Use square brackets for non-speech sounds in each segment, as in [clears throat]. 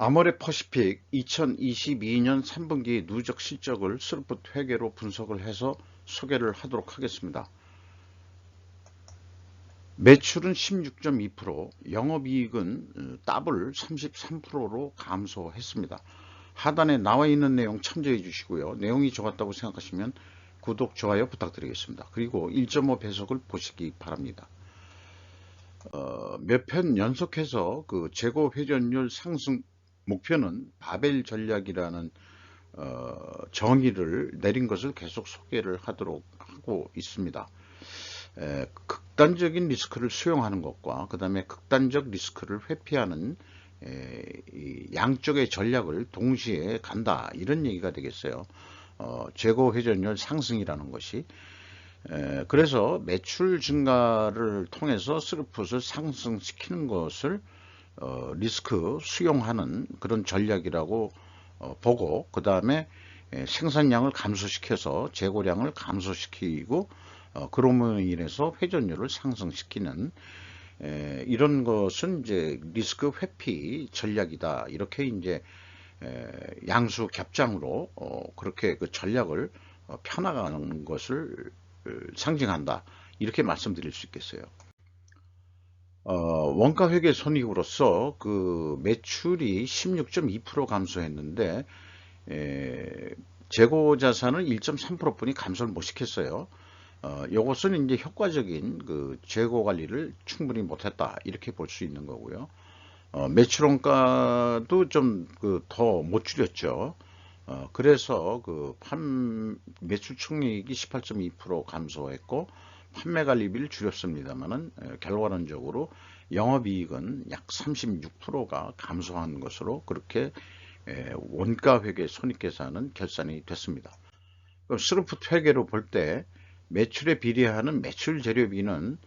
아모레 퍼시픽 2022년 3분기 누적 실적을 스루풋 회계로 분석을 해서 소개를 하도록 하겠습니다. 매출은 16.2%, 영업이익은 어, 더블 33%로 감소했습니다. 하단에 나와 있는 내용 참조해 주시고요. 내용이 좋았다고 생각하시면 구독, 좋아요 부탁드리겠습니다. 그리고 1.5 배속을 보시기 바랍니다. 어, 몇 편 연속해서 그 재고 회전율 상승 목표는 바벨 전략이라는 어, 정의를 내린 것을 계속 소개를 하도록 하고 있습니다. 에, 극단적인 리스크를 수용하는 것과 그 다음에 극단적 리스크를 회피하는 에, 양쪽의 전략을 동시에 간다 이런 얘기가 되겠어요. 어, 재고 회전율 상승이라는 것이 에, 그래서 매출 증가를 통해서 스루풋을 상승시키는 것을 어, 리스크 수용하는 그런 전략이라고 어, 보고 그 다음에 생산량을 감소시켜서 재고량을 감소시키고 어, 그러므로 인해서 회전율을 상승시키는 에, 이런 것은 이제 리스크 회피 전략이다 이렇게 이제 에, 양수 겹장으로 어, 그렇게 그 전략을 어, 펴나가는 것을 어, 상징한다 이렇게 말씀드릴 수 있겠어요. 어, 원가 회계 손익으로서 그 매출이 16.2% 감소했는데 에, 재고 자산은 1.3%뿐이 감소를 못 시켰어요. 어, 이것은 이제 효과적인 그 재고 관리를 충분히 못했다 이렇게 볼 수 있는 거고요. 어, 매출 원가도 좀 그 더 못 줄였죠. 어, 그래서 그 판 매출 총액이 18.2% 감소했고 판매 관리비를 줄였습니다만은 결과론적으로 영업이익은 약 36%가 감소한 것으로 그렇게 원가 회계 손익 계산은 결산이 됐습니다. 스루풋 회계로 볼 때 매출에 비례하는 매출 재료비는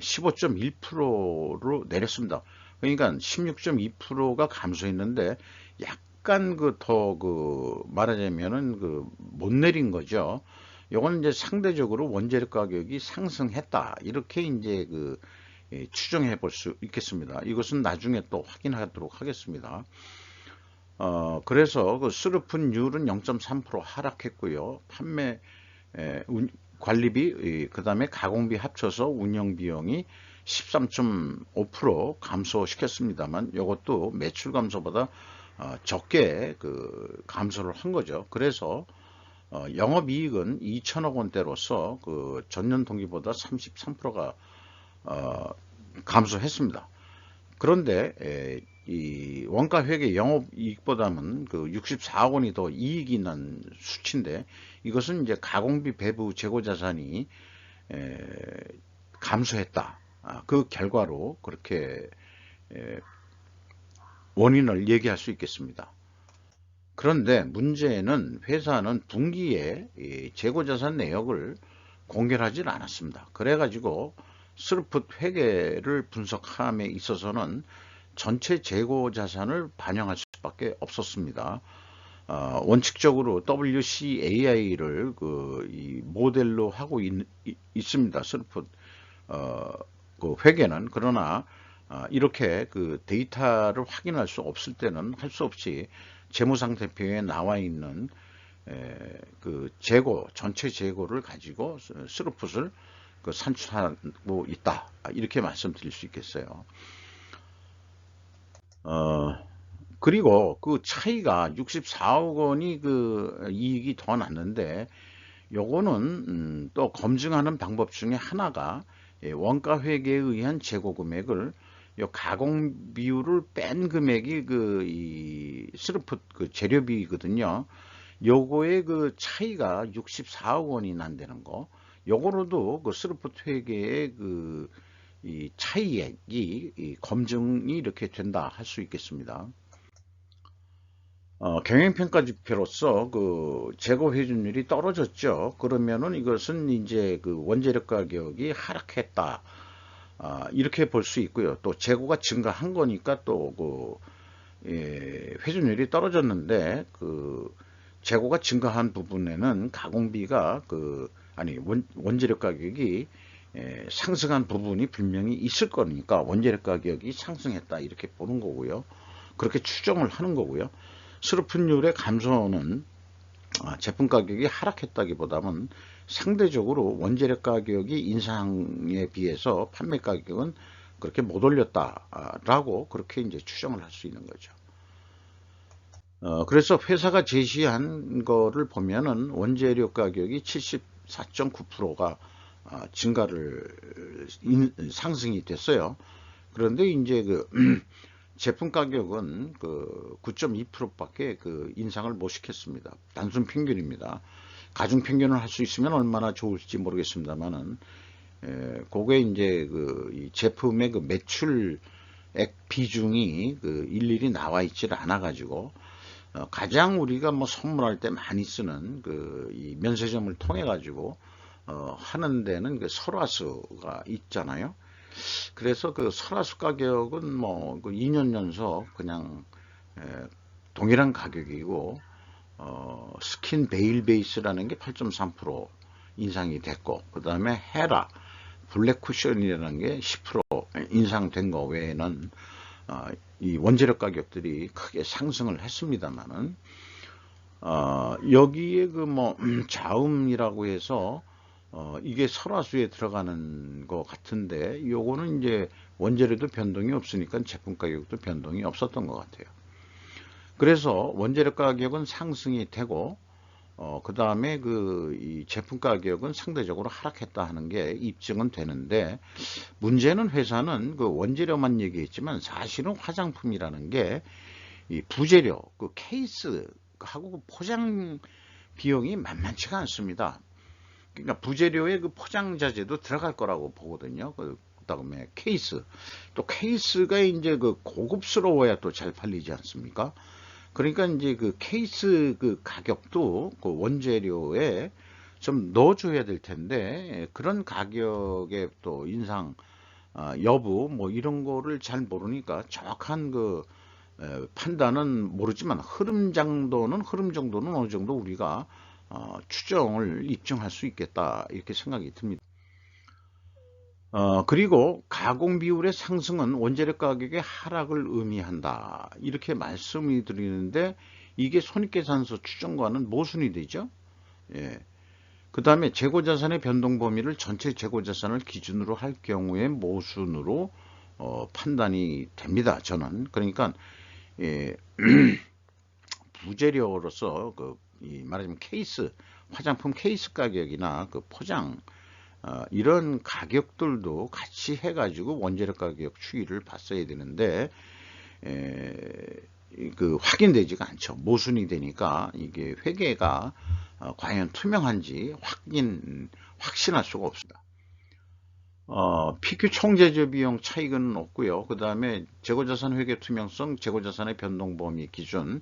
15.1%로 내렸습니다. 그러니까 16.2%가 감소했는데 약간 그 더그 그 말하자면은 그 못 내린 거죠. 요거는 이제 상대적으로 원재료 가격이 상승했다. 이렇게 이제 그 예, 추정해 볼 수 있겠습니다. 이것은 나중에 또 확인하도록 하겠습니다. 어, 그래서 그 스루픈율은 0.3% 하락했고요. 판매 에, 운, 관리비, 그 다음에 가공비 합쳐서 운영비용이 13.5% 감소시켰습니다만 이것도 매출 감소보다 어, 적게 그 감소를 한 거죠. 그래서 어, 영업이익은 2천억 원대로서 그 전년 동기보다 33%가 어, 감소했습니다. 그런데 에, 이 원가 회계 영업이익보다는 그 64억 원이 더 이익이 난 수치인데 이것은 이제 가공비 배부 재고 자산이 에, 감소했다. 아, 그 결과로 그렇게 에, 원인을 얘기할 수 있겠습니다. 그런데 문제는 회사는 분기에 재고자산 내역을 공개하지 않았습니다. 그래가지고 스루풋 회계를 분석함에 있어서는 전체 재고자산을 반영할 수밖에 없었습니다. 어, 원칙적으로 WCAI를 그 모델로 하고 있, 습니다 스루풋 어, 그 회계는 그러나 어, 이렇게 그 데이터를 확인할 수 없을 때는 할 수 없이 재무상태표에 나와 있는 그 재고 전체 재고를 가지고 스루풋을 그 산출하고 있다 이렇게 말씀드릴 수 있겠어요. 어 그리고 그 차이가 64억 원이 그 이익이 더 났는데 요거는 음, 또 검증하는 방법 중에 하나가 원가 회계에 의한 재고 금액을 요 가공 비율을 뺀 금액이 그이 스루풋 그 재료비거든요. 요거의 그 차이가 64억 원이 난다는 거. 요거로도 그 스루풋 회계의 그 이 차이액이 이 검증이 이렇게 된다 할 수 있겠습니다. 어, 경영평가 지표로서 그 재고 회전율이 떨어졌죠. 그러면은 이것은 이제 그 원재료 가격이 하락했다. 아, 이렇게 볼 수 있고요. 또 재고가 증가한 거니까 또그 예, 회전율이 떨어졌는데 그 재고가 증가한 부분에는 가공비가 그 아니 원, 원재료 가격이 예, 상승한 부분이 분명히 있을 거니까 원재료 가격이 상승했다 이렇게 보는 거고요. 그렇게 추정을 하는 거고요. 스루픈율의 감소는 아, 제품 가격이 하락했다기보다는 상대적으로 원재료 가격이 인상에 비해서 판매 가격은 그렇게 못 올렸다라고 그렇게 이제 추정을 할 수 있는 거죠. 어, 그래서 회사가 제시한 거를 보면은 원재료 가격이 74.9%가 어, 증가를 인, 상승이 됐어요. 그런데 이제 그 제품 가격은 그 9.2%밖에 그 인상을 못 시켰습니다. 단순 평균입니다. 가중 평균을 할 수 있으면 얼마나 좋을지 모르겠습니다만은 에, 그게 이제 그 제품의 그 매출액 비중이 그 일일이 나와 있질 않아 가지고 어, 가장 우리가 뭐 선물할 때 많이 쓰는 그 이 면세점을 통해 가지고 어, 하는 데는 그 설화수가 있잖아요. 그래서 그 설화수 가격은 뭐그 2년 연속 그냥 에, 동일한 가격이고 어, 스킨 베일 베이스라는 게 8.3% 인상이 됐고 그 다음에 헤라 블랙 쿠션이라는 게 10% 인상된 거 외에는 어, 이 원재료 가격들이 크게 상승을 했습니다만은 어, 여기에 그 뭐 자음이라고 해서 어, 이게 설화수에 들어가는 것 같은데 요거는 이제 원재료도 변동이 없으니까 제품 가격도 변동이 없었던 것 같아요. 그래서 원재료 가격은 상승이 되고 어, 그 다음에 그 제품 가격은 상대적으로 하락했다 하는 게 입증은 되는데 문제는 회사는 그 원재료만 얘기했지만 사실은 화장품이라는 게 이 부재료 그 케이스하고 그 포장 비용이 만만치가 않습니다. 그러니까 부재료의 그 포장 자재도 들어갈 거라고 보거든요. 그 다음에 케이스 또 케이스가 이제 그 고급스러워야 또 잘 팔리지 않습니까? 그러니까 이제 그 케이스 그 가격도 그 원재료에 좀 넣어줘야 될 텐데 그런 가격의 또 인상 어, 여부 뭐 이런 거를 잘 모르니까 정확한 그 에, 판단은 모르지만 흐름 정도는 흐름 정도는 어느 정도 우리가 어, 추정을 입증할 수 있겠다 이렇게 생각이 듭니다. 어, 그리고 가공 비율의 상승은 원재료 가격의 하락을 의미한다. 이렇게 말씀을 드리는데 이게 손익계산서 추정과는 모순이 되죠. 예. 그 다음에 재고자산의 변동 범위를 전체 재고자산을 기준으로 할 경우에 모순으로 어, 판단이 됩니다. 저는 그러니까 예, [clears throat] 부재료로서 그 말하자면 케이스 화장품 케이스 가격이나 그 포장 어, 이런 가격들도 같이 해가지고 원재료 가격 추이를 봤어야 되는데 에, 그 확인되지가 않죠. 모순이 되니까 이게 회계가 어, 과연 투명한지 확인 확신할 수가 없습니다. 어, PQ 총재조 비용 차익은 없고요. 그 다음에 재고자산 회계 투명성, 재고자산의 변동 범위 기준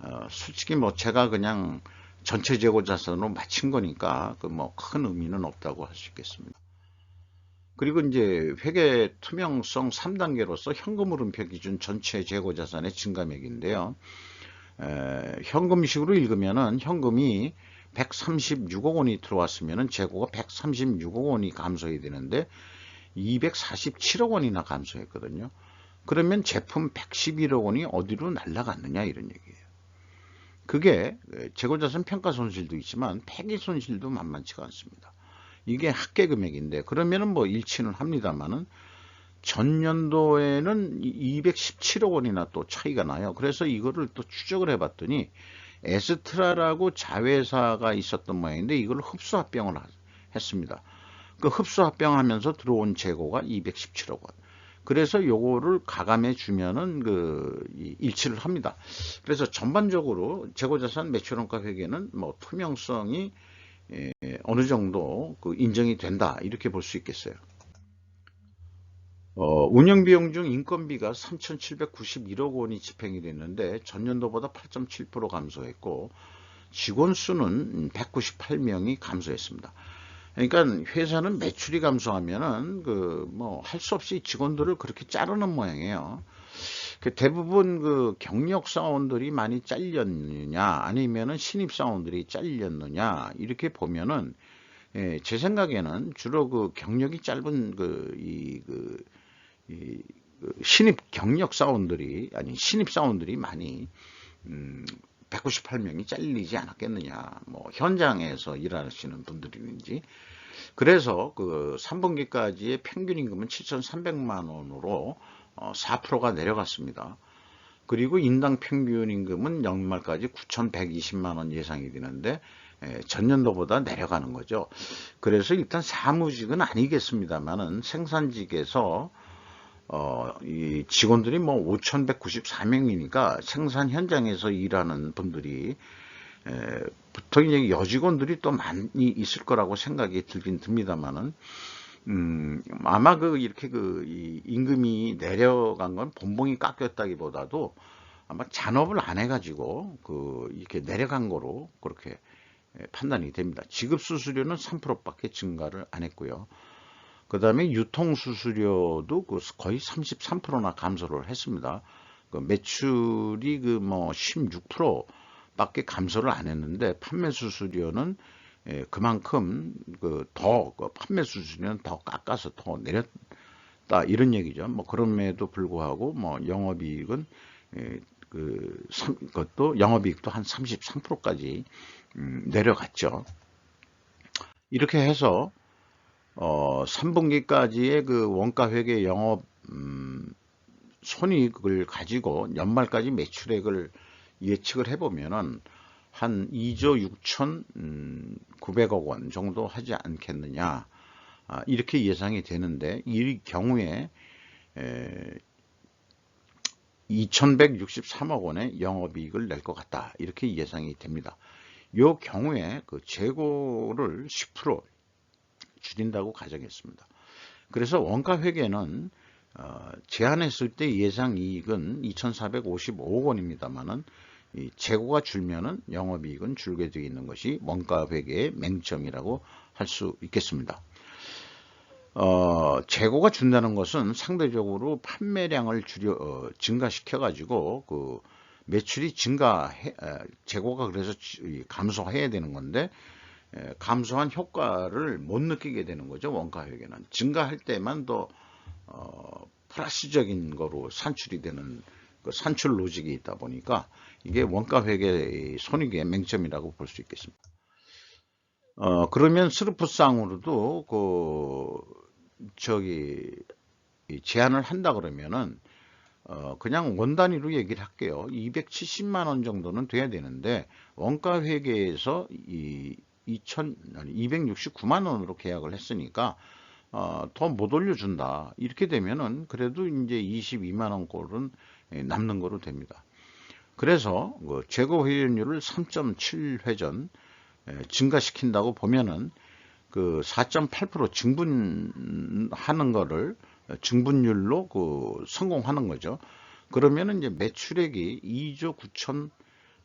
어, 솔직히 뭐 제가 그냥 전체 재고 자산으로 맞춘 거니까 그 뭐 큰 의미는 없다고 할 수 있겠습니다. 그리고 이제 회계 투명성 3단계로서 현금 흐름표 기준 전체 재고 자산의 증감액인데요. 에, 현금식으로 읽으면은 현금이 136억 원이 들어왔으면은 재고가 136억 원이 감소해야 되는데 247억 원이나 감소했거든요. 그러면 제품 111억 원이 어디로 날라갔느냐 이런 얘기예요. 그게 재고자산 평가 손실도 있지만 폐기 손실도 만만치가 않습니다. 이게 합계 금액인데 그러면은 뭐 일치는 합니다만은 전년도에는 217억 원이나 또 차이가 나요. 그래서 이거를 또 추적을 해봤더니 에스트라라고 자회사가 있었던 모양인데 이걸 흡수합병을 했습니다. 그 흡수합병하면서 들어온 재고가 217억 원. 그래서 요거를 가감해 주면은 그 일치를 합니다. 그래서 전반적으로 재고자산 매출원가 회계는 뭐 투명성이 에, 어느 정도 그 인정이 된다 이렇게 볼 수 있겠어요. 어, 운영비용 중 인건비가 3,791억 원이 집행이 됐는데 전년도보다 8.7% 감소했고 직원 수는 198명이 감소했습니다. 그러니까 회사는 매출이 감소하면은 그 뭐 할 수 없이 직원들을 그렇게 자르는 모양이에요. 그 대부분 그 경력 사원들이 많이 잘렸느냐 아니면은 신입 사원들이 잘렸느냐 이렇게 보면은 예, 제 생각에는 주로 그 경력이 짧은 그 이 그 이 그 신입 경력 사원들이 아니 신입 사원들이 많이 음, 198명이 잘리지 않았겠느냐. 뭐 현장에서 일하시는 분들인지 그래서 그 3분기까지의 평균 임금은 7,300만 원으로 어, 4%가 내려갔습니다. 그리고 인당 평균 임금은 연말까지 9,120만 원 예상이 되는데 예, 전년도보다 내려가는 거죠. 그래서 일단 사무직은 아니겠습니다만은 생산직에서 어, 이 직원들이 뭐 5,194명이니까 생산 현장에서 일하는 분들이 에, 보통 이제 여직원들이 또 많이 있을 거라고 생각이 들긴 듭니다만은 음, 아마 그 이렇게 그 임금이 내려간 건 본봉이 깎였다기보다도 아마 잔업을 안 해가지고 그 이렇게 내려간 거로 그렇게 판단이 됩니다. 지급 수수료는 3%밖에 증가를 안 했고요. 그 다음에 유통수수료도 그 거의 33%나 감소를 했습니다. 그 매출이 그 뭐 16% 밖에 감소를 안 했는데 판매 수수료는 예, 그만큼 그더 그 판매 수수료는 더 깎아서 더 내렸다 이런 얘기죠. 뭐 그럼에도 불구하고 뭐 영업이익은 예, 그 그것도 영업이익도 한 33%까지 음, 내려갔죠. 이렇게 해서 어, 3분기까지의 그 원가 회계 영업 음, 손익을 가지고 연말까지 매출액을 예측을 해보면은 한 2조 6천9백억 원 정도 하지 않겠느냐 아, 이렇게 예상이 되는데 이 경우에 에, 2163억 원의 영업이익을 낼 것 같다 이렇게 예상이 됩니다. 이 경우에 그 재고를 10% 줄인다고 가정했습니다. 그래서 원가 회계는 어, 제한했을 때 예상 이익은 2,455억 원입니다만은 재고가 줄면은 영업이익은 줄게 되어 있는 것이 원가 회계의 맹점이라고 할 수 있겠습니다. 어, 재고가 준다는 것은 상대적으로 판매량을 줄여 어, 증가시켜 가지고 그 매출이 증가 재고가 그래서 감소해야 되는 건데 감소한 효과를 못 느끼게 되는 거죠. 원가 회계는 증가할 때만 더 어, 플러스적인 거로 산출이 되는 그 산출 로직이 있다 보니까 이게 원가 회계 손익의 맹점이라고 볼 수 있겠습니다. 어, 그러면 스루프상으로도 그 저기 제한을 한다 그러면은 어, 그냥 원 단위로 얘기를 할게요. 270만 원 정도는 돼야 되는데 원가 회계에서 이 2천 아니 269만 원으로 계약을 했으니까 어, 더 못 올려준다. 이렇게 되면은 그래도 이제 22만 원 꼴은 남는 거로 됩니다. 그래서 그 재고 회전율을 3.7회전 증가시킨다고 보면은 그 4.8% 증분하는 거를 증분율로 그 성공하는 거죠. 그러면은 이제 매출액이 2조 9천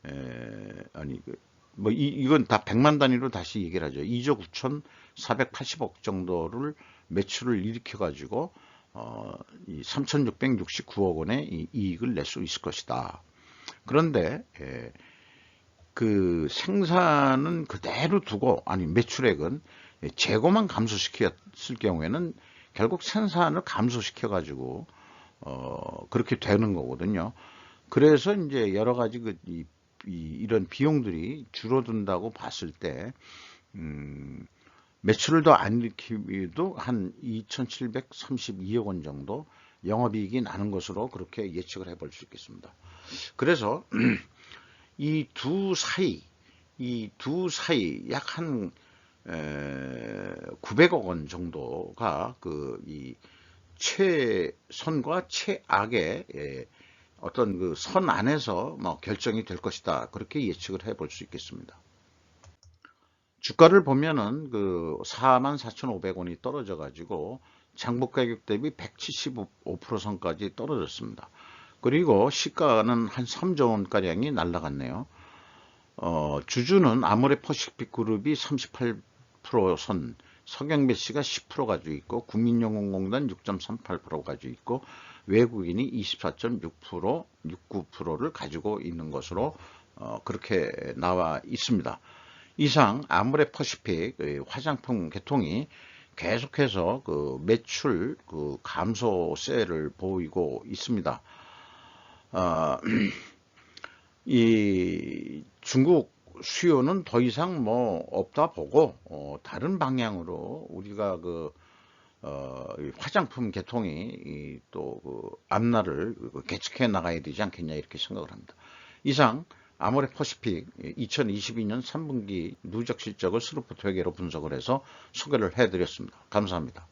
에, 아니 그 뭐 이, 이건 다 100만 단위로 다시 얘기를 하죠. 2조 9천 480억 정도를 매출을 일으켜 가지고 어, 이 3,669억 원의 이 이익을 낼 수 있을 것이다. 그런데 예, 그 생산은 그대로 두고 아니 매출액은 재고만 감소시켰을 경우에는 결국 생산을 감소시켜 가지고 어, 그렇게 되는 거거든요. 그래서 이제 여러 가지 그 이, 이, 런 비용들이 줄어든다고 봤을 때 음, 매출을 더 안 일으키도 한 2,732억 원 정도 영업이익이 나는 것으로 그렇게 예측을 해볼 수 있겠습니다. 그래서 [clears throat] 이 두 사이, 이 두 사이 약한 900억 원 정도가 그 이 최선과 최악의 어떤 그 선 안에서 뭐 결정이 될 것이다. 그렇게 예측을 해 볼 수 있겠습니다. 주가를 보면은 그 44,500원이 떨어져 가지고 장복 가격 대비 175% 선까지 떨어졌습니다. 그리고 시가는 한 3조 원 가량이 날라갔네요. 어, 주주는 아모레 퍼시픽 그룹이 38%선, 서경배 씨가 10% 가지고 있고, 국민연금공단 6.38% 가지고 있고, 외국인이 24.6%, 69%를 가지고 있는 것으로 어, 그렇게 나와 있습니다. 이상 아모레 퍼시픽 화장품 계통이 계속해서 그 매출 그 감소세를 보이고 있습니다. 아, [clears throat] 이 중국 수요는 더 이상 뭐 없다 보고 어, 다른 방향으로 우리가 그 어, 이 화장품 개통이 또그 앞날을 그 개척해 나가야 되지 않겠냐 이렇게 생각을 합니다. 이상 아모레 퍼시픽 2022년 3분기 누적 실적을 스루프트 회계로 분석을 해서 소개를 해드렸습니다. 감사합니다.